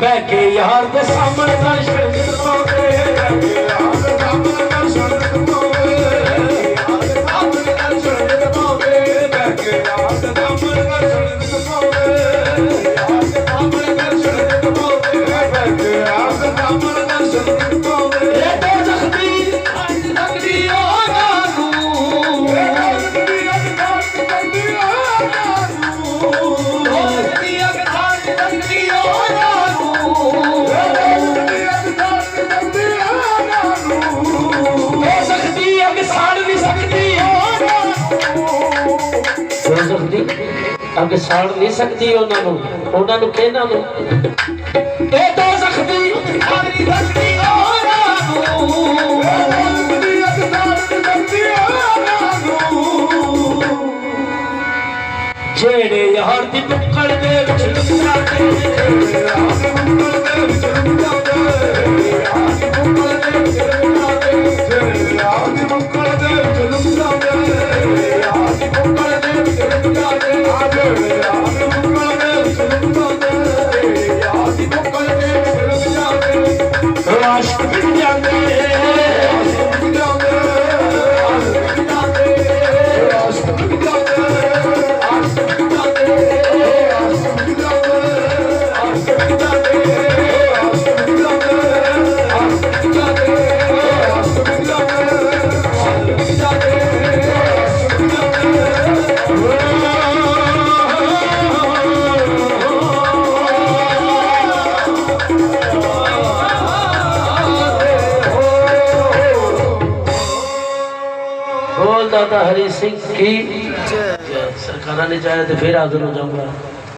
ਬਹਿ ਕੇ ਯਾਰ ਦੇ ਸਾਹਮਣੇ ਦਰਸ਼ਨ ਦਿਖਾਉਂਦੇ ਬਹਿ ਕੇ ਯਾਰ ਦੇ ਸਾਹਮਣੇ ਦਰਸ਼ਨ ਦਿਖਾਉਂਦੇ ਯਾਰ ਦੇ ਸਾਹਮਣੇ ਦਰਸ਼ਨ ਦਿਖਾਉਂਦੇ ਬਹਿ ਕੇ ਯਾਰ ਦੇ ਸਾਹਮਣੇ ਦਰਸ਼ਨ ਅੱਗ ਸਾੜ ਨਹੀਂ ਸਕਦੀ ਉਹਨਾਂ ਨੂੰ ਉਹਨਾਂ ਨੂੰ ਕਹਿੰਦਾ ਨੂੰ ਇਹ ਦੋ ਜ਼ਖਮੀ ਆਰੀ ਦਸਤੀ ਜਿਹੜੇ ਯਾਰ ਦੀ ਟੁੱਕੜ ਦੇ ਵਿੱਚ ਲੁੱਟਾਂ ਦੇ ਯਾਰ ਦੀ ਟੁੱਕੜ ਦੇ ਵਿੱਚ ਲੁੱਟਾਂ ਦੇ ਯਾਰ ਦੀ ਟੁੱਕੜ Father बोल दादा हरी सिंह की। सरकारा ने चाहे तो फिर हाजिर हो जाऊँगा।